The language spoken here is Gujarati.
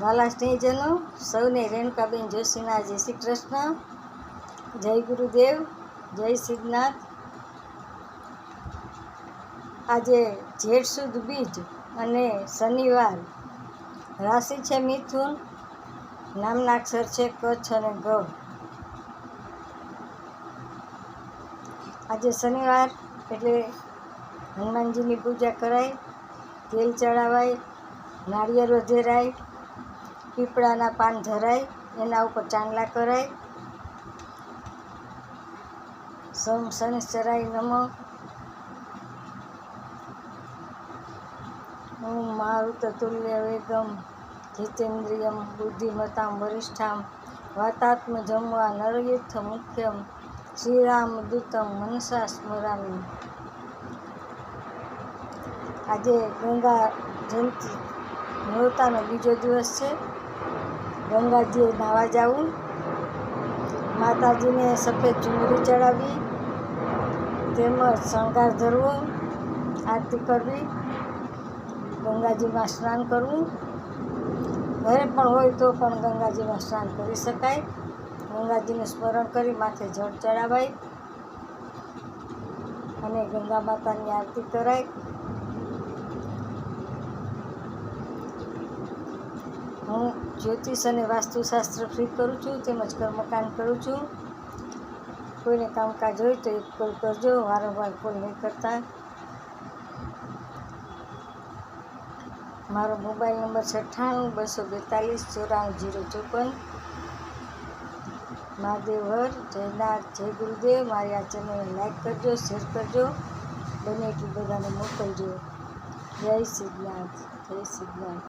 વાલા સ્નેહીજનો, સૌને રેણુકાબેન જોશીના જય શ્રી કૃષ્ણ, જય ગુરુદેવ, જય સિદ્ધનાથ. આજે જેઠ સુદ બીજ અને શનિવાર રાશિ છે મિથુન, નામના અક્ષર છે કચ્છ અને ગ. આજે શનિવાર એટલે હનુમાનજીની પૂજા કરાય, તેલ ચડાવાય, નાળિયેર વધેરાય પીપળાના પાન ધરાય, એના ઉપર ચાંદલા કરાય. સમ શનિશ્ચરાય નમ. હું મારુત તુલ્ય વેગમ, જીતેન્દ્રિયમ બુદ્ધિમતામ વરિષ્ઠામ, વાતાત્મ જમવા નરયુદ્ધ મુખ્યમ, શ્રીરામ દૂતમ મનસા સ્મરામી. આજે ગંગા જયંતિ નોરતાનો બીજો દિવસ છે. ગંગાજીએ નાવા જવું. માતાજીને સફેદ ચુંદડી ચડાવી, તેમજ શણગાર ધરવો, આરતી કરવી, ગંગાજીમાં સ્નાન કરવું. ઘરે પણ હોય તો પણ ગંગાજીમાં સ્નાન કરી શકાય. ગંગાજીનું સ્મરણ કરી માથે જળ ચડાવાય અને ગંગા માતાની આરતી કરાય. હું જ્યોતિષ અને વાસ્તુશાસ્ત્ર ફ્રી કરું છું, તેમજ કર્મકાંડ કરું છું. કોઈને કામકાજ હોય તો એક કોલ કરજો, વારંવાર કોલ નહીં કરતા. મારો મોબાઈલ નંબર છે અઠ્ઠાણું, બસો બેતાલીસ, ચોરાણું, જીરો ચોપન. મહાદેવ હર જયનાથ જય ગુરુદેવ. મારી આ ચેનલને લાઈક કરજો શેર કરજો. બને એટલું બધાને મોકલજો. જય સિદ્ધનાથ જય સિદ્ધનાથ